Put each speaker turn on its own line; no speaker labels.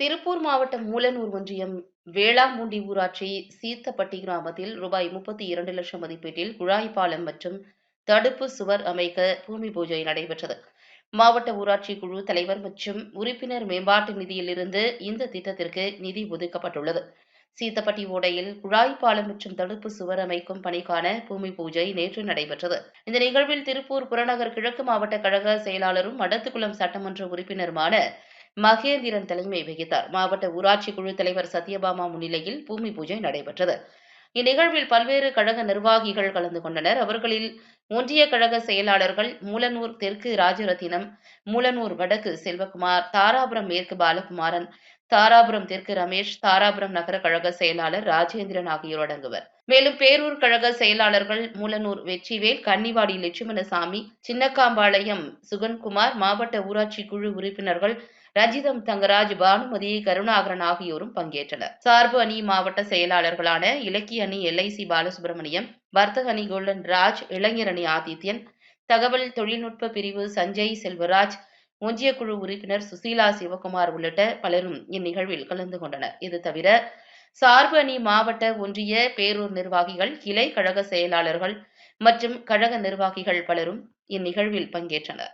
திருப்பூர் மாவட்டம் மூலனூர் ஒன்றியம் வேளாம்பூண்டி ஊராட்சி சீத்தப்பட்டி கிராமத்தில் ரூபாய் முப்பத்தி இரண்டு லட்சம் மதிப்பீட்டில் குழாய் பாலம் மற்றும் தடுப்பு சுவர் அமைக்க பூமி பூஜை நடைபெற்றது. மாவட்ட ஊராட்சி குழு தலைவர் மற்றும் உறுப்பினர் மேம்பாட்டு நிதியிலிருந்து இந்த திட்டத்திற்கு நிதி ஒதுக்கப்பட்டுள்ளது. சீத்தப்பட்டி ஓடையில் குழாய் பாலம் மற்றும் தடுப்பு சுவர் அமைக்கும் பணிக்கான பூமி பூஜை நேற்று நடைபெற்றது. இந்த நிகழ்வில் திருப்பூர் புறநகர் கிழக்கு மாவட்ட கழக செயலாளரும் மடத்துக்குளம் சட்டமன்ற உறுப்பினருமான மகேந்திரன் தலைமை வகித்தார். மாவட்ட ஊராட்சி குழு தலைவர் சத்யபாமா முன்னிலையில் பூமி பூஜை நடைபெற்றது. இந்நிகழ்வில் பல்வேறு கழக நிர்வாகிகள் கலந்து கொண்டனர். அவர்களில் ஒன்றிய கழக செயலாளர்கள் மூலனூர் தெற்கு ராஜரத்தினம் மூலனூர் வடக்கு செல்வகுமார் தாராபுரம் மேற்கு பாலகுமாரன் தாராபுரம் தெற்கு ரமேஷ் தாராபுரம் நகர கழக செயலாளர் ராஜேந்திரன் ஆகியோர் அடங்குவர். மேலும் பேரூர் கழக செயலாளர்கள் மூலனூர் வெற்றிவேல் கன்னிவாடி லட்சுமணசாமி சின்னக்காம்பாளையம் சுகன்குமார் மாவட்ட ஊராட்சி குழு உறுப்பினர்கள் ரஞ்சிதம் தங்கராஜ் பானுமதி கருணாகரன் ஆகியோரும் பங்கேற்றனர். சார்பு அணி மாவட்ட செயலாளர்களான இலக்கிய அணி எல்ஐசி பாலசுப்ரமணியம் வர்த்தக அணி கோல்டன் ராஜ் இளைஞர் அணி ஆதித்யன் தகவல் தொழில்நுட்ப பிரிவு சஞ்சய் செல்வராஜ் ஒன்றிய குழு உறுப்பினர் சுசீலா சிவகுமார் உள்ளிட்ட பலரும் இந்நிகழ்வில் கலந்து கொண்டனர். இது தவிர சார்பு அணி மாவட்ட ஒன்றிய பேரூர் நிர்வாகிகள் கிளை கழக செயலாளர்கள் மற்றும் கழக நிர்வாகிகள் பலரும் இந்நிகழ்வில் பங்கேற்றனர்.